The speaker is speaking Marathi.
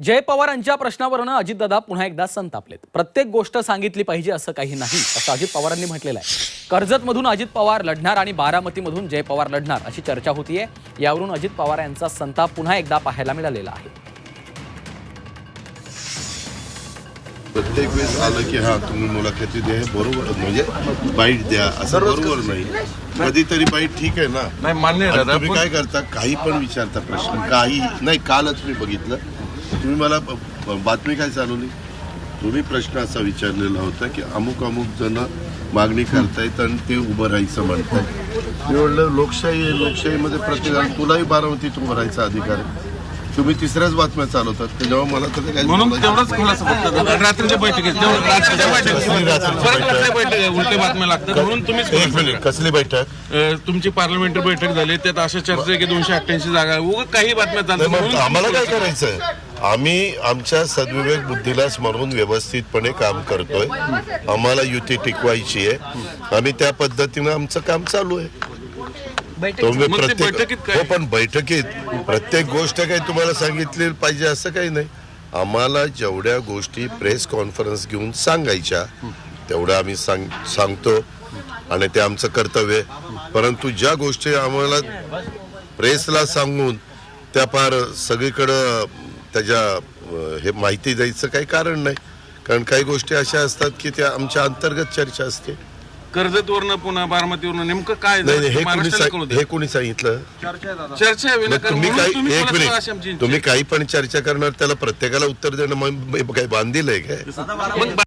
जय पवारांच्या प्रश्नावरनं अजितदादा पुन्हा एकदा संतापलेत. प्रत्येक गोष्ट सांगितली पाहिजे असं काही नाही असं अजित पवारांनी म्हटलेलं आहे. कर्जतमधून अजित पवार लढणार आणि बारामतीमधून जय पवार लढणार अशी चर्चा होतीये. यावरून अजित पवार यांचा संताप पुन्हा एकदा पाहायला मिळालेला आहे. प्रत्येक वेळेस आलं की हा तुम्ही मुलाखती द्या हे बरोबर म्हणजे बाईट द्या. असं बरोबर नाही. कधीतरी बाईट ठीक आहे ना. नाही मान्य तुम्ही काय करता? काही पण विचारता प्रश्न काही. नाही कालच मी बघितलं. तुम्ही मला बातमी काय चालवली तुम्ही प्रश्न असा विचारलेला होता की अमुक अमुक जण मागणी करतायत आणि ते उभं राहायचं म्हणतात मी म्हणलं लोकशाही आहे लोकशाहीमध्ये प्रत्येकाला तुलाही बारामतीत उभं राहायचा अधिकार आहे तुम्ही तिसऱ्याच बातम्या चालवतात तेव्हा मला तर काही म्हणून तेवढाच खुलासा फक्त. रात्रीच्या बैठकीत तेवढं रात्रीच्या बैठकीत कसली रात्रीची परत बैठक? रात्री बैठक आहे, उलटे बातम्या लागतात म्हणून तुम्हीच एक खुलासा मिनिट करा. कसली बैठक अ, तुमची पार्लमेंटरी बैठक झाली त्यात अशा चर्चा आहे की दोनशे अठ्ठ्याऐंशी जागा आहे. उगाच काही बातम्या चालतात नाही, म्हणून आम्हाला काय तुम्ही करायचंय आम्ही आमच्या सद्विवेक बुद्धीला स्मरून व्यवस्थितपणे काम करतोय. आम्हाला युती टिकवायची आहे. आम्ही त्या पद्धतीनं आमचं काम चालू आहे. प्रत्येक? हो पण बैठकीत प्रत्येक गोष्ट काही तुम्हाला सांगितली पाहिजे असं काही नाही. आम्हाला जेवढ्या गोष्टी प्रेस कॉन्फरन्स घेऊन सांगायच्या तेवढ्या आम्ही सांग सांगतो. आणि ते आमचं कर्तव्य आहे. परंतु ज्या गोष्टी आम्हाला प्रेसला सांगून त्या फार सगळीकडं त्याच्या हे माहिती द्यायचं काही कारण नाही. कारण काही गोष्टी अशा असतात की त्या आमच्या अंतर्गत चर्चा असते. कर्जतवरनं पुन्हा बारामतीवरनं नेमकं काय नाही नाही, हे कोणी. हे कोणी सांगितलं? चर्चा आहे मग विनाकारण. तुम्ही म्हणून काही तुम्ही एक खुलासा अशी आमची मिनिट तुम्ही काही पण चर्चा करणार त्याला प्रत्येकाला उत्तर देणं मग काही बांधील आहे काय? आहे. मग